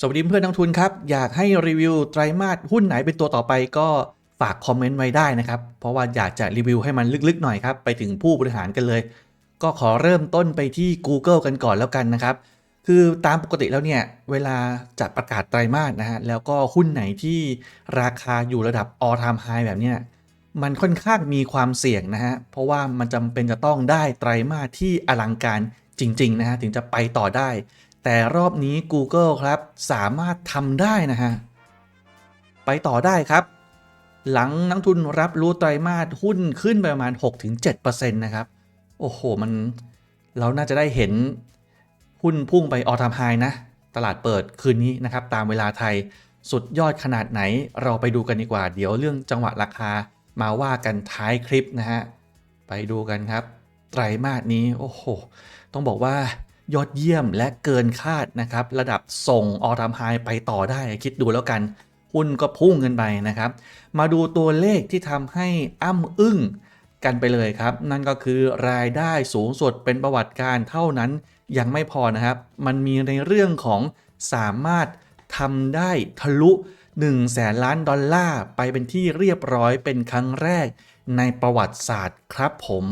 สวัสดีเพื่อนนักทุนครับ อยากให้รีวิวไตรมาสหุ้นไหนเป็นตัวต่อไปก็ฝากคอมเมนต์ไว้ได้นะครับ เพราะว่าอยากจะรีวิวให้มันลึกๆหน่อยครับ ไปถึงผู้บริหารกันเลย ก็ขอเริ่มต้นไปที่ Google กันก่อนแล้วกันนะครับ คือตามปกติแล้วเนี่ย เวลาจะประกาศไตรมาสนะฮะแล้วก็หุ้นไหนที่ราคาอยู่ระดับ all time high แบบเนี้ยมันค่อนข้างมีความเสี่ยงนะฮะเพราะว่ามันจำเป็นจะต้องได้ไตรมาสที่อลังการจริงๆนะฮะถึงจะไปต่อได้ แต่รอบนี้ Google ครับ สามารถทำได้นะฮะ ไปต่อได้ครับ หลังนักทุนรับรู้ไตรมาสหุ้นขึ้นไปประมาณ 6-7%นะครับ โอ้โห มันเราน่าจะได้เห็นหุ้นพุ่งไปออทามไฮนะ ตลาดเปิดคืนนี้นะครับ ตามเวลาไทยสุดยอดขนาดไหนเราไปดูกันดีกว่า เดี๋ยวเรื่องจังหวะราคามาว่ากันท้ายคลิปนะฮะ ไปดูกันครับ ไตรมาสนี้ โอ้โห ต้องบอกว่า ยอดเยี่ยมและเกินคาดนะครับ ระดับส่งออทามไฮไปต่อได้คิดดูแล้วกันหุ้นก็พุ่งกันไปนะครับ มาดูตัวเลขที่ทำให้อ้ำอึ้งกันไปเลยครับ นั่นก็คือรายได้สูงสุดเป็นประวัติการเท่านั้นยังไม่พอนะครับ มันมีในเรื่องของสามารถทำได้ทะลุ1แสนล้านดอลลาร์ไปเป็นที่เรียบร้อยเป็นครั้งแรกในประวัติศาสตร์ครับผม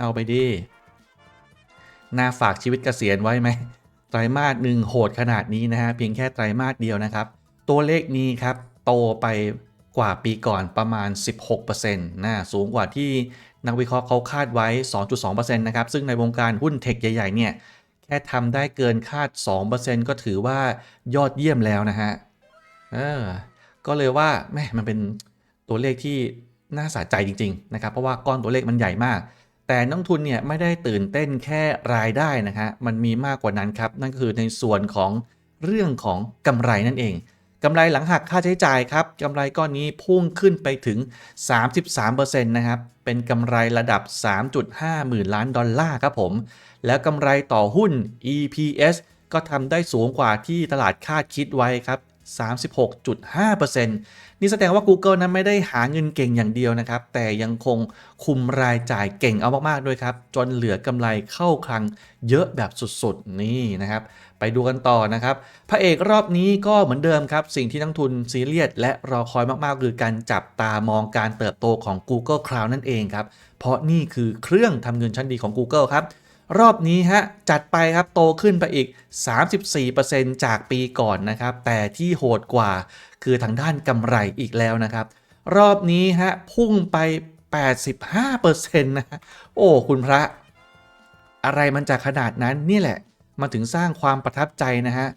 เอาไปดิ น่าฝากชีวิตเกษียณไว้ไหมไตรมาสหนึ่งโหดขนาดนี้นะฮะเพียงแค่ไตรมาสเดียวนะครับ ตัวเลขนี้ครับโตไปกว่าปีก่อนประมาณ 16%นะสูงกว่าที่นักวิเคราะห์เขาคาดไว้ 2.2%นะครับซึ่งในวงการหุ้นเทคใหญ่ๆเนี่ยแค่ทำได้เกินคาด 2%ก็ถือว่ายอดเยี่ยมแล้วนะฮะเออก็เลยว่าแม่มันเป็นตัวเลขที่น่าสะใจจริง ๆ นะครับ เพราะว่าก้อนตัวเลขมันใหญ่มาก แต่นักทุนเนี่ยไม่ได้ตื่นเต้นแค่รายได้นะฮะมันมีมากกว่านั้นครับ นั่นคือในส่วนของเรื่องของกำไรนั่นเองกำไรหลังหักค่าใช้จ่ายครับกำไรก้อนนี้พุ่งขึ้นไปถึง 33%นะครับ เป็นกำไรระดับ 3.5 หมื่นล้านดอลลาร์ครับผม แล้วกำไรต่อหุ้น EPS ก็ทำได้สูงกว่าที่ตลาดคาดคิดไว้ครับ 36.5%นี่แสดงว่า Google นั้นไม่ได้หาเงินเก่งอย่างเดียวนะครับ แต่ยังคงคุมรายจ่ายเก่งเอามากๆด้วยครับ จนเหลือกำไรเข้าคลังเยอะแบบสุดๆ นี่นะครับ ไปดูกันต่อนะครับ พระเอกรอบนี้ก็เหมือนเดิมครับ สิ่งที่นักทุนซีเรียสและรอคอยมากๆ คือการจับตามองการเติบโตของ Google Cloud นั่นเองครับ เพราะนี่คือเครื่องทำเงินชั้นดีของ Google ครับ รอบนี้ฮะจัดไปครับโตขึ้นไปอีก 34%จากปีก่อนนะครับ แต่ที่โหดกว่าคือทางด้านกำไรอีกแล้วนะครับ รอบนี้ฮะพุ่งไป 85%นะฮะโอ้คุณพระ อะไรมันจะขนาดนั้นนี่แหละ มาถึงสร้างความประทับใจนะฮะ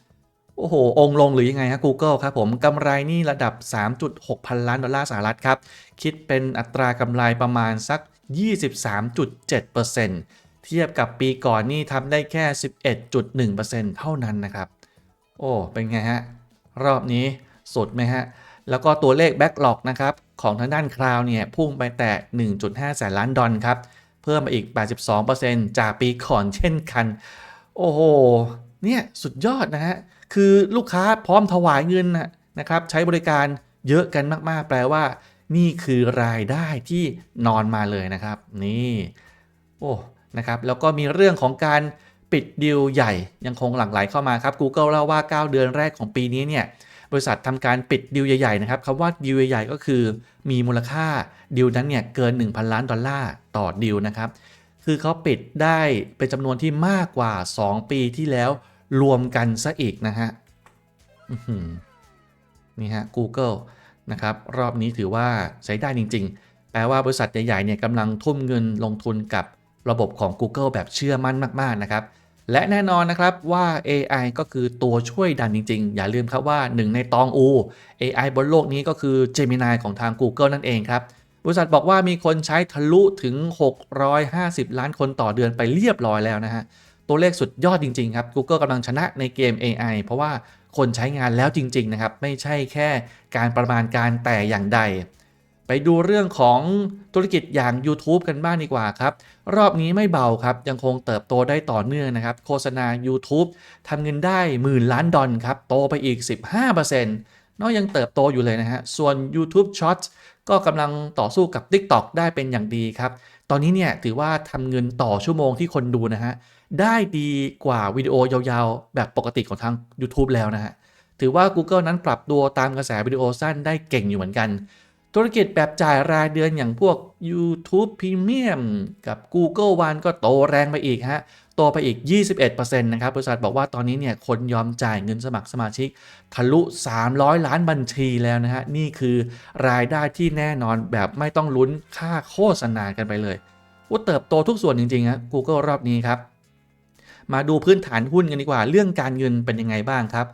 โอ้โห องลงหรือยังไงฮะ Google ครับผมกำไรนี่ระดับ 3.6 พันล้านดอลลาร์สหรัฐครับ คิดเป็นอัตรากำไรประมาณสัก 23.7%เทียบกับปีก่อนนี่ทำได้แค่ 11.1%เท่านั้นนะครับ โอ้ เป็นไงฮะ รอบนี้สุดไหมฮะ แล้วก็ตัวเลข Backlog นะครับ ของทางด้านคลาวเนี่ย พุ่งไปแต่ 1.5 แสนล้านดอลครับ เพิ่มมาอีก 82%จากปีก่อนเช่นกัน โอ้โห เนี่ย สุดยอดนะฮะ คือลูกค้าพร้อมถวายเงินนะนะครับ ใช้บริการเยอะกันมาก ๆ แปลว่า นี่คือรายได้ที่นอนมาเลยนะครับ นี่ โอ้ นะครับแล้วก็มีเรื่องของการปิดดีลใหญ่ยังคงหลั่งไหลเข้ามาครับ Google เล่าว่า 9 เดือนแรกของปีนี้เนี่ยบริษัททำการปิดดีลใหญ่ๆนะครับคำว่าดีลใหญ่ๆก็คือมีมูลค่าดีลนั้นเนี่ยเกิน 1,000 ล้านดอลลาร์ต่อดีลนะครับคือเขาปิดได้เป็นจำนวนที่มากกว่า 2 ปีที่แล้วรวมกันซะอีกนะฮะนี่ฮะ Google นะครับรอบนี้ถือว่าใช้ได้จริง ๆ แปลว่าบริษัทใหญ่ๆเนี่ยกำลังทุ่มเงินลงทุนกับ ระบบของ Google แบบเชื่อมั่นมาก ๆ นะครับ และแน่นอนนะครับว่า AI ก็คือตัวช่วยดันจริง ๆ อย่าลืมครับว่าหนึ่งในตองอู AI บนโลกนี้ก็คือ Gemini ของทาง Google นั่นเองครับบริษัทบอกว่ามีคนใช้ทะลุถึง 650 ล้านคนต่อเดือนไปเรียบร้อยแล้วนะฮะ ตัวเลขสุดยอดจริง ๆ ครับ Google กำลังชนะในเกม AI เพราะว่าคนใช้งานแล้วจริง ๆ นะครับ ไม่ใช่แค่การประมาณการแต่อย่างใด ไปดูเรื่องของธุรกิจอย่าง YouTube กันบ้างดีกว่าครับ รอบนี้ไม่เบาครับ ยังคงเติบโตได้ต่อเนื่องนะครับ โฆษณา YouTube ทำเงินได้หมื่นล้านดอลครับ โตไปอีก 15%นอกยังเติบโตอยู่เลยนะฮะ ส่วน YouTube Shorts ก็กำลังต่อสู้กับ TikTok ได้เป็นอย่างดีครับ ตอนนี้เนี่ยถือว่าทำเงินต่อชั่วโมงที่คนดูนะฮะ ได้ดีกว่าวิดีโอยาวๆ แบบปกติของทาง YouTube แล้วนะฮะ ถือว่า Google นั้นปรับตัวตามกระแสวิดีโอสั้นได้เก่งอยู่เหมือนกัน ธุรกิจแบบจ่ายรายเดือนอย่างพวก YouTube Premium กับ Google One ก็โตแรงไปอีกฮะ โตไปอีก 21%นะครับ บริษัทบอกว่าตอนนี้เนี่ยคนยอมจ่ายเงินสมัครสมาชิก ทะลุ 300 ล้านบัญชีแล้วนะฮะ นี่คือรายได้ที่แน่นอนแบบไม่ต้องลุ้นค่าโฆษณากันไปเลยว่าเติบโตทุกส่วนจริงๆฮะ Google รอบนี้ครับ มาดูพื้นฐานหุ้นกันดีกว่า เรื่องการเงินเป็นยังไงบ้างครับ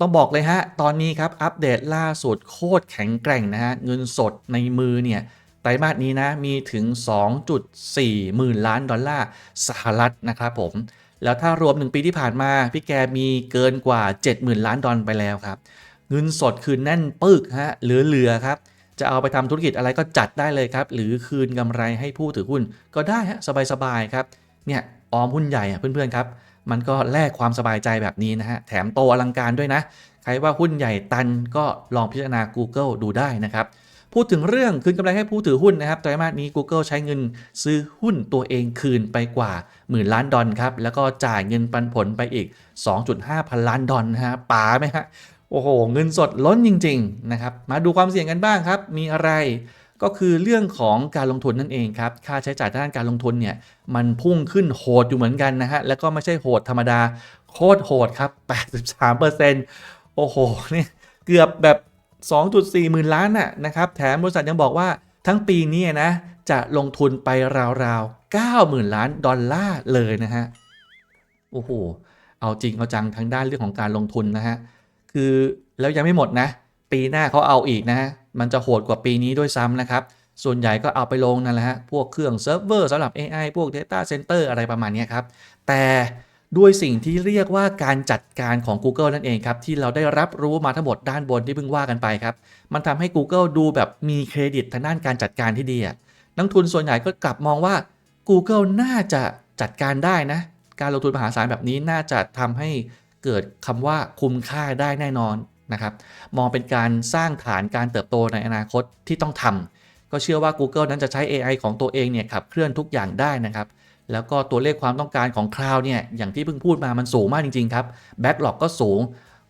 ต้องบอกเลยฮะ ตอนนี้ครับ อัปเดตล่าสุดโคตรแข็งแกร่งนะฮะ เงินสดในมือเนี่ยไตรมาสนี้นะมีถึง 2.4 หมื่นล้านดอลลาร์สหรัฐนะครับผม แล้วถ้ารวม 1 ปีที่ผ่านมา พี่แกมีเกินกว่า 70,000 ล้านดอลไปแล้วครับ เงินสดคือแน่นปึกฮะเหลือๆครับ จะเอาไปทำธุรกิจอะไรก็จัดได้เลยครับ หรือคืนกำไรให้ผู้ถือหุ้นก็ได้ฮะสบายๆครับเนี่ยออมหุ้นใหญ่อะเพื่อนๆครับ มันก็แลกความสบายใจแบบนี้นะฮะ แถมโตอลังการด้วยนะ ใครว่าหุ้นใหญ่ตันก็ลองพิจารณา Google ดูได้นะครับ พูดถึงเรื่องคืนกำไรให้ผู้ถือหุ้นนะครับไตรมาสนี้ Google ใช้เงินซื้อหุ้นตัวเองคืนไปกว่าหมื่นล้านดอลครับ แล้วก็จ่ายเงินปันผลไปอีก 2.5 พันล้านดอลนะฮะป๋าไหมฮะ โอ้โห เงินสดล้นจริง ๆ นะครับ มาดูความเสี่ยงกันบ้างครับ มีอะไร ก็คือเรื่องของการลงทุนนั่นเองครับ ค่าใช้จ่ายด้านการลงทุนเนี่ยมันพุ่งขึ้นโหดอยู่เหมือนกันนะฮะ แล้วก็ไม่ใช่โหดธรรมดา โคตรโหดครับ 83%โอ้โหนี่เกือบแบบ 2.4 หมื่นล้านน่ะนะครับ แถมบริษัทยังบอกว่าทั้งปีนี้นะจะลงทุนไปราวๆ 90,000 ล้านดอลลาร์เลยนะฮะ โอ้โห เอาจริงเอาจังทางด้านเรื่องของการลงทุนนะฮะ คือแล้วยังไม่หมดนะ ปีหน้าเขาเอาอีกนะฮะมันจะโหดกว่าปีนี้ด้วยซ้ำนะครับ ส่วนใหญ่ก็เอาไปลงนั่นแหละฮะ พวกเครื่องเซิร์ฟเวอร์สำหรับ AI พวก Data Center อะไรประมาณนี้ครับ แต่ด้วยสิ่งที่เรียกว่าการจัดการของ Google นั่นเองครับ ที่เราได้รับรู้มาทั้งหมดด้านบนที่เพิ่งว่ากันไปครับ มันทำให้ Google ดูแบบมีเครดิตทางด้านการจัดการที่ดีอะนักทุนส่วนใหญ่ก็กลับมองว่า Google น่าจะจัดการได้นะ การลงทุนมหาศาลแบบนี้น่าจะทำให้เกิดคำว่าคุ้มค่าได้แน่นอน นะครับมองเป็นการสร้างฐานการเติบโตในอนาคตที่ต้องทำก็เชื่อว่า Google นั้นจะใช้ AI ของตัวเองเนี่ยขับเคลื่อนทุกอย่างได้นะครับแล้วก็ตัวเลขความต้องการของคลาวเนี่ยอย่างที่เพิ่งพูดมามันสูงมากจริง ๆ ครับแบ็กหลอกก็สูง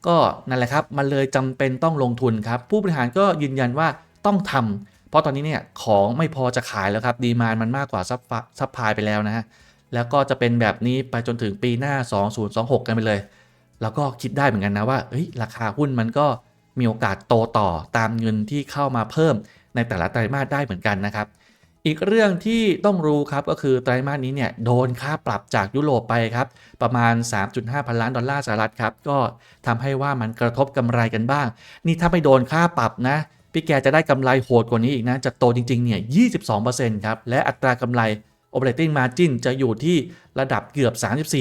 ก็นั่นแหละครับ มันเลยจำเป็นต้องลงทุนครับ ผู้บริหารก็ยืนยันว่าต้องทำเพราะตอนนี้เนี่ยของไม่พอจะขายแล้วครับ ดีมานมันมากกว่าซับซับพลายไปแล้วนะฮะแล้วก็จะเป็นแบบนี้ไปจนถึงปีหน้า 2026 กันไปเลย แล้วก็คิดได้เหมือนกันนะว่าเฮ้ยราคาหุ้นมันก็มีโอกาสโตต่อตามเงินที่เข้ามาเพิ่มในแต่ละไตรมาสได้เหมือนกันนะครับ อีกเรื่องที่ต้องรู้ครับก็คือไตรมาสนี้เนี่ยโดนค่าปรับจากยุโรปไปครับประมาณ 3.5 พันล้านดอลลาร์สหรัฐครับก็ทำให้ว่ามันกระทบกำไรกันบ้าง นี่ถ้าไม่โดนค่าปรับนะพี่แกจะได้กำไรโหดกว่านี้อีกนะจะโตจริงๆเนี่ย 22%ครับและอัตรากำไร operating margin จะอยู่ที่ระดับเกือบ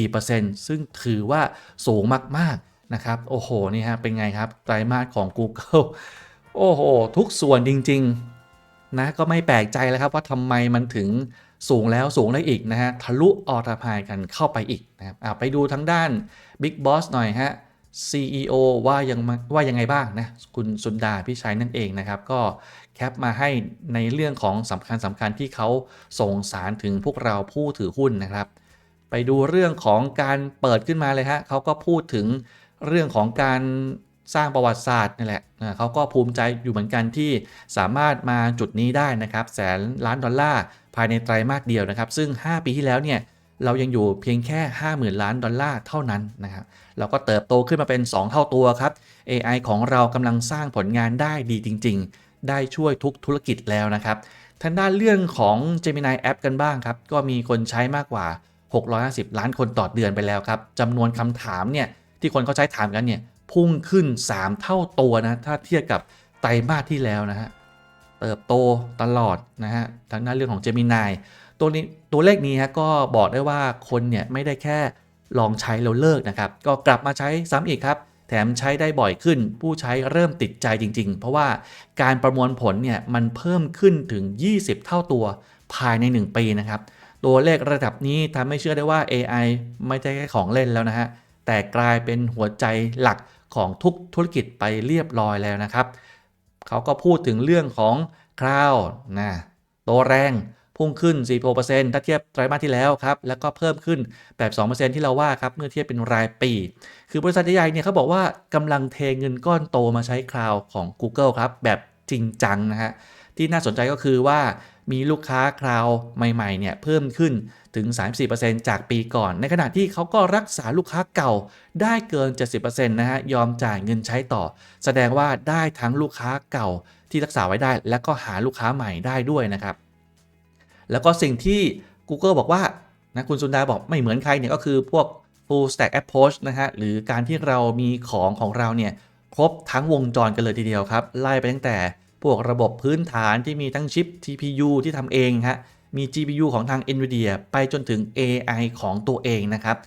34%ซึ่งถือว่าสูงมากๆนะครับ โอ้โห นี่ฮะ เป็นไงครับ ไตรมาสของ Google โอ้โห ทุกส่วนจริง ๆ นะ ก็ไม่แปลกใจแล้วครับว่าทำไมมันถึงสูงแล้วสูงได้อีกนะฮะ ทะลุออทาพายกันเข้าไปอีกนะครับอะไปดูทั้งด้าน Big Boss หน่อยฮะ CEO ว่ายังว่ายังไงบ้างนะ คุณสุนดาพี่ชัยนั่นเองนะครับ ก็ แคปมาให้ในเรื่องของสำคัญสำคัญที่เขาส่งสารถึงพวกเราผู้ถือหุ้นนะครับ ไปดูเรื่องของการเปิดขึ้นมาเลยฮะเขาก็พูดถึงเรื่องของการสร้างประวัติศาสตร์นี่แหละอ่าเขาก็ภูมิใจอยู่เหมือนกันที่สามารถมาจุดนี้ได้นะครับ แสนล้านดอลลาร์ภายในไตรมาสเดียวนะครับ ซึ่ง 5 ปีที่แล้วเนี่ยเรายังอยู่เพียงแค่ 50,000 ล้านดอลลาร์เท่านั้นนะครับ เราก็เติบโตขึ้นมาเป็น 2 เท่าตัวครับ AI ของเรากำลังสร้างผลงานได้ดีจริง ได้ช่วยทุกธุรกิจแล้วนะครับทางด้านเรื่องของ Gemini App กันบ้างครับ ก็มีคนใช้มากกว่า 650 ล้านคนต่อเดือนไปแล้วครับจำนวนคำถามเนี่ยที่คนเขาใช้ถามกันเนี่ยพุ่งขึ้น 3 เท่าตัวนะถ้าเทียบกับไตรมาสที่แล้วนะฮะเติบโตตลอดนะฮะทางด้านเรื่องของ Gemini ตัวนี้ตัวเลขนี้ฮะก็บอกได้ว่าคนเนี่ยไม่ได้แค่ลองใช้แล้วเลิกนะครับ ก็กลับมาใช้ซ้ำอีกครับ แถมใช้ได้บ่อยขึ้น ผู้ใช้เริ่มติดใจจริง ๆ เพราะว่าการประมวลผลเนี่ยมันเพิ่มขึ้นถึง 20 เท่าตัวภายใน 1 ปีนะครับ ตัวเลขระดับนี้ทำให้เชื่อได้ว่า AI ไม่ใช่แค่ของเล่นแล้วนะฮะ แต่กลายเป็นหัวใจหลักของทุกธุรกิจไปเรียบร้อยแล้วนะครับ เขาก็พูดถึงเรื่องของคลาวนะโตแรง พุ่งขึ้น4%ถ้าเทียบไตรมาสที่แล้วครับ แล้วก็เพิ่มขึ้นแบบ 2%ที่เราว่าครับ เมื่อเทียบเป็นรายปี คือบริษัทใหญ่ๆเนี่ยเขาบอกว่ากำลังเทเงินก้อนโตมาใช้คลาวของ Google ครับ แบบจริงจังนะฮะ ที่น่าสนใจก็คือว่ามีลูกค้าคลาวใหม่ๆเนี่ยเพิ่มขึ้นถึง 34%จากปีก่อน ในขณะที่เขาก็รักษาลูกค้าเก่าได้เกิน 70%นะฮะ ยอมจ่ายเงินใช้ต่อ แสดงว่าได้ทั้งลูกค้าเก่าที่รักษาไว้ได้ และก็หาลูกค้าใหม่ได้ด้วยนะครับ แล้วก็สิ่งที่ Google บอกว่านะคุณสุนดาบอกไม่เหมือนใครเนี่ยก็คือพวก full stack approach นะฮะหรือการที่เรามีของของเราเนี่ยครบทั้งวงจรกันเลยทีเดียวครับ ไล่ไปตั้งแต่พวกระบบพื้นฐานที่มีทั้งชิป TPU ที่ทำเองฮะมี GPU ของทาง NVIDIA ไปจนถึง AI ของตัวเองนะครับ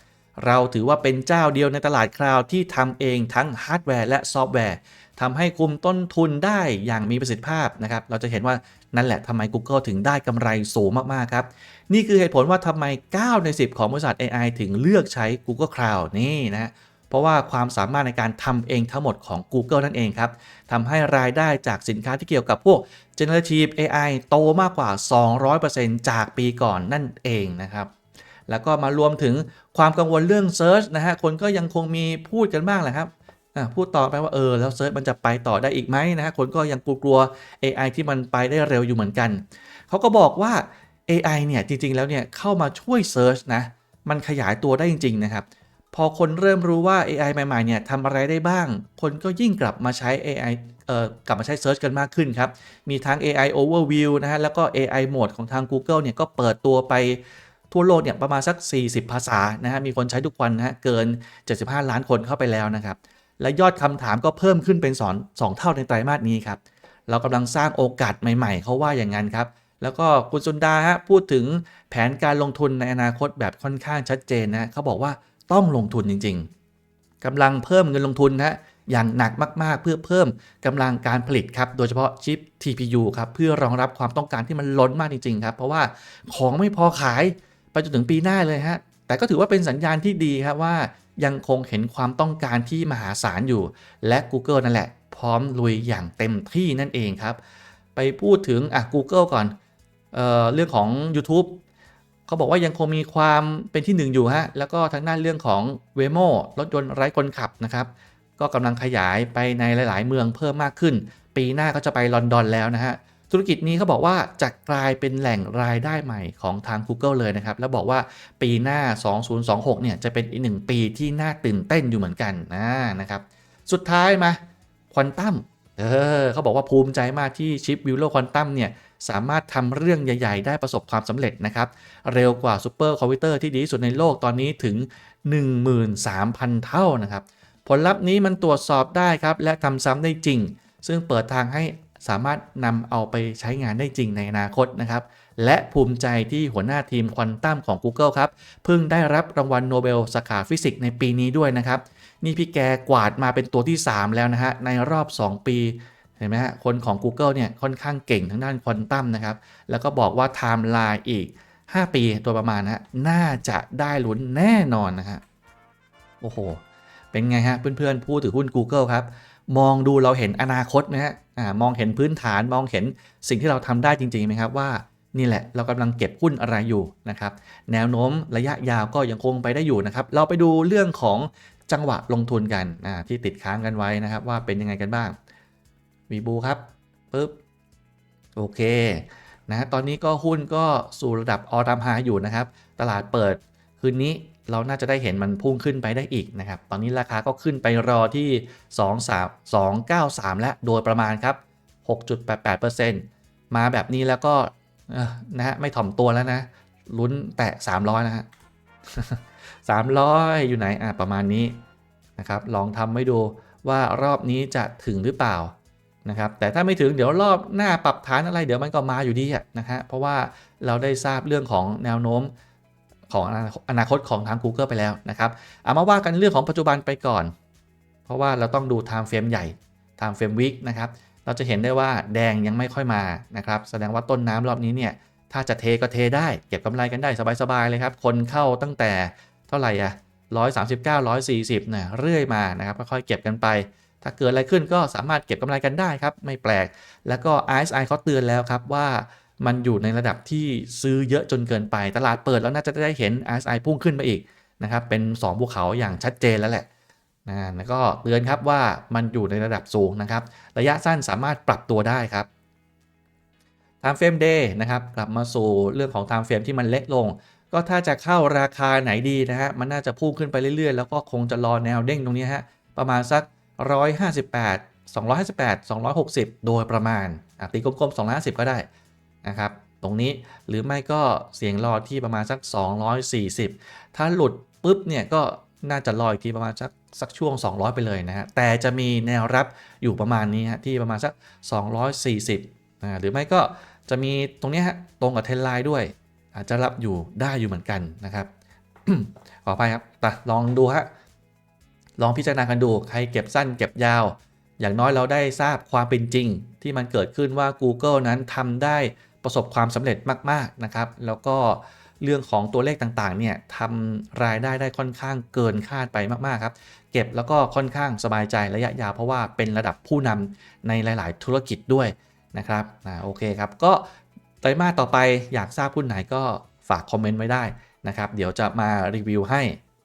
เราถือว่าเป็นเจ้าเดียวในตลาดคลาวด์ที่ทำเองทั้งฮาร์ดแวร์และซอฟต์แวร์ทำให้คุมต้นทุนได้อย่างมีประสิทธิภาพนะครับ เราจะเห็นว่านั่นแหละทำไม Google ถึงได้กำไรสูงมาก ๆ ครับ นี่คือเหตุผลว่าทำไม 9 ใน 10 ของบริษัท AI ถึงเลือกใช้ Google Cloud นี่นะเพราะว่าความสามารถในการทำเองทั้งหมดของ Google นั่นเองครับทำให้รายได้จากสินค้าที่เกี่ยวกับพวก Generative AI โตมากกว่า 200%จากปีก่อนนั่นเองนะครับ แล้วก็มารวมถึงความกังวลเรื่อง Search นะฮะ คนก็ยังคงมีพูดกันบ้างแหละครับพูดต่อไปว่าเออแล้วเซิร์ชมันจะไปต่อได้อีกไหมนะฮะคนก็ยังกลัวๆ AI ที่มันไปได้เร็วอยู่เหมือนกันเขาก็บอกว่า AI เนี่ยจริงๆแล้วเนี่ยเข้ามาช่วยเซิร์ชนะมันขยายตัวได้จริงๆนะครับพอคนเริ่มรู้ว่า AI ใหม่ๆเนี่ยทำอะไรได้บ้าง คนก็ยิ่งกลับมาใช้ AI เอ่อกลับมาใช้ Search กันมากขึ้นครับ มีทั้ง AI Overview นะฮะแล้วก็ AI Mode ของทาง Google เนี่ยก็เปิดตัวไป ทั่วโลกเนี่ยประมาณสัก 40 ภาษานะฮะมีคนใช้ทุกวันนะฮะเกิน 75 ล้านคนเข้าไปแล้วนะครับ และยอดคำถามก็เพิ่มขึ้นเป็นสองสองเท่าในไตรมาสนี้ครับเรากำลังสร้างโอกาสใหม่ๆ เขาว่าอย่างนั้นครับ แล้วก็คุณสุนดาฮะพูดถึงแผนการลงทุนในอนาคตแบบค่อนข้างชัดเจนนะเขาบอกว่าต้องลงทุนจริง ๆกำลังเพิ่มเงินลงทุนนะอย่างหนักมากๆ เพื่อเพิ่มกำลังการผลิตครับ โดยเฉพาะชิป TPU ครับ เพื่อรองรับความต้องการที่มันล้นมากจริง ๆ ครับ เพราะว่าของไม่พอขาย ไปจนถึงปีหน้าเลยฮะ แต่ก็ถือว่าเป็นสัญญาณที่ดีครับว่ายังคงเห็นความต้องการที่มหาศาลอยู่ และ Google นั่นแหละ พร้อมลุยอย่างเต็มที่นั่นเองครับ ไปพูดถึงอะ Google ก่อนเออเรื่องของ YouTube เขาบอกว่ายังคงมีความเป็นที่หนึ่งอยู่ฮะ แล้วก็ทางด้านเรื่องของ Waymo รถยนต์ไร้คนขับนะครับ ก็กำลังขยายไปในหลาย ๆ เมืองเพิ่มมากขึ้น ปีหน้าก็จะไปลอนดอนแล้วนะฮะ ธุรกิจนี้เขาบอกว่าจะกลายเป็นแหล่งรายได้ใหม่ของทาง Google เลยนะครับ แล้วบอกว่าปีหน้า 2026 เนี่ยจะเป็นอีกหนึ่งปีที่น่าตื่นเต้นอยู่เหมือนกันนะนะครับ สุดท้ายมาควอนตัมเออเขาบอกว่าภูมิใจมากที่ชิปวิลโลควอนตัมเนี่ยสามารถทำเรื่องใหญ่ ๆ ได้ประสบความสำเร็จนะครับ เร็วกว่าซูเปอร์คอมพิวเตอร์ที่ดีที่สุดในโลกตอนนี้ถึง 13,000 เท่านะครับ ผลลัพธ์นี้มันตรวจสอบได้ครับ และทำซ้ำได้จริง ซึ่งเปิดทางให้ สามารถนำเอาไปใช้งานได้จริงในอนาคตนะครับ และภูมิใจที่หัวหน้าทีมควอนตัมของ Google ครับเพิ่งได้รับรางวัลโนเบลสาขาฟิสิกส์ในปีนี้ด้วยนะครับ นี่พี่แกกวาดมาเป็นตัวที่ 3 แล้วนะฮะ ในรอบ 2 ปีเห็นไหมฮะคนของ Google เนี่ยค่อนข้างเก่งทางด้านควอนตัมนะครับ แล้วก็บอกว่าไทม์ไลน์อีก 5 ปีตัวประมาณนะฮะน่าจะได้ลุ้นแน่นอนนะฮะโอ้โหเป็นไงฮะเพื่อนๆผู้ถือหุ้น Google ครับ มองดูเราเห็นอนาคตไหมฮะมองเห็นพื้นฐานมองเห็นสิ่งที่เราทำได้จริงๆไหมครับว่านี่แหละเรากำลังเก็บหุ้นอะไรอยู่นะครับแนวโน้มระยะยาวก็ยังคงไปได้อยู่นะครับ เราไปดูเรื่องของจังหวะลงทุนกันที่ติดค้างกันไว้นะครับว่าเป็นยังไงกันบ้างวีบูครับปึ๊บโอเคนะตอนนี้ก็หุ้นก็สู่ระดับออทามไฮอยู่นะครับ ตลาดเปิดคืนนี้ เราน่าจะได้เห็นมันพุ่งขึ้นไปได้อีกนะครับ ตอนนี้ราคาก็ขึ้นไปรอที่ 2 3 293 แล้วโดยประมาณครับ 6.88%มาแบบนี้แล้วก็นะฮะไม่ถ่อมตัวแล้วนะ ลุ้นแตะ 300 นะฮะ 300 อยู่ไหนอะประมาณนี้นะครับ ลองทำให้ดูว่ารอบนี้จะถึงหรือเปล่านะครับ แต่ถ้าไม่ถึงเดี๋ยวรอบหน้าปรับฐานอะไร เดี๋ยวมันก็มาอยู่ดีอะนะฮะเพราะว่าเราได้ทราบเรื่องของแนวโน้ม ของอนาคตของทาง Google ไปแล้วนะครับเอามาว่ากันเรื่องของปัจจุบันไปก่อน เพราะว่าเราต้องดู time frame ใหญ่ time frame week นะครับเราจะเห็นได้ว่าแดงยังไม่ค่อยมานะครับแสดงว่าต้นน้ำรอบนี้เนี่ยถ้าจะเทก็เทได้ เก็บกำไรกันได้สบายๆเลยครับ คนเข้าตั้งแต่เท่าไหร่อะ139 140เนี่ยเรื่อยมานะครับค่อยๆเก็บกันไป ถ้าเกิดอะไรขึ้นก็สามารถเก็บกำไรกันได้ครับ ไม่แปลก แล้วก็ RSI เขาเตือนแล้วครับว่า มันอยู่ในระดับที่ซื้อเยอะจนเกินไป ตลาดเปิดแล้วน่าจะได้เห็น RSI พุ่งขึ้นมาอีกนะครับเป็น2ภูเขาอย่างชัดเจนแล้วแหละนะแล้วก็เตือนครับว่ามันอยู่ในระดับสูงนะครับ ระยะสั้นสามารถปรับตัวได้ครับ time frame day นะครับกลับมาสู่เรื่องของ time frame ที่มันเล็กลง ก็ถ้าจะเข้าราคาไหนดีนะฮะมันน่าจะพุ่งขึ้นไปเรื่อยๆ แล้วก็คงจะรอแนวเด้งตรงนี้ฮะประมาณสัก 158 258 260 โดยประมาณตีกลมๆ250 ก็ได้ นะครับตรงนี้หรือไม่ก็เสียงรอที่ประมาณสัก 240 ถ้าหลุดปุ๊บเนี่ยก็น่าจะรออีกทีประมาณสักสักช่วง 200 ไปเลยนะฮะแต่จะมีแนวรับอยู่ประมาณนี้ฮะที่ประมาณสัก 240อ่าหรือไม่ก็จะมีตรงนี้ฮะตรงกับเทนไลน์ด้วย อาจจะรับอยู่ได้อยู่เหมือนกันนะครับขออภัยครับแต่ลองดูฮะลองพิจารณากันดูใครเก็บสั้นเก็บยาว อย่างน้อยเราได้ทราบความเป็นจริง ที่มันเกิดขึ้นว่า Google นั้นทำได้ ประสบความสำเร็จมากๆนะครับ แล้วก็เรื่องของตัวเลขต่างๆเนี่ยทำรายได้ได้ค่อนข้างเกินคาดไปมากๆครับ เก็บแล้วก็ค่อนข้างสบายใจระยะยาวเพราะว่าเป็นระดับผู้นำในหลาย ๆ ธุรกิจด้วยนะครับอ่าโอเคครับ ก็ไตรมาสต่อไปอยากทราบหุ้นไหนก็ฝากคอมเมนต์ไว้ได้นะครับ เดี๋ยวจะมารีวิวให้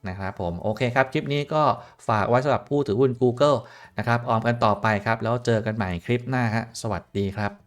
นะครับผมโอเคครับ คลิปนี้ก็ฝากไว้สำหรับผู้ถือหุ้น Google นะครับออมกันต่อไปครับ แล้วเจอกันใหม่คลิปหน้าฮะสวัสดีครับ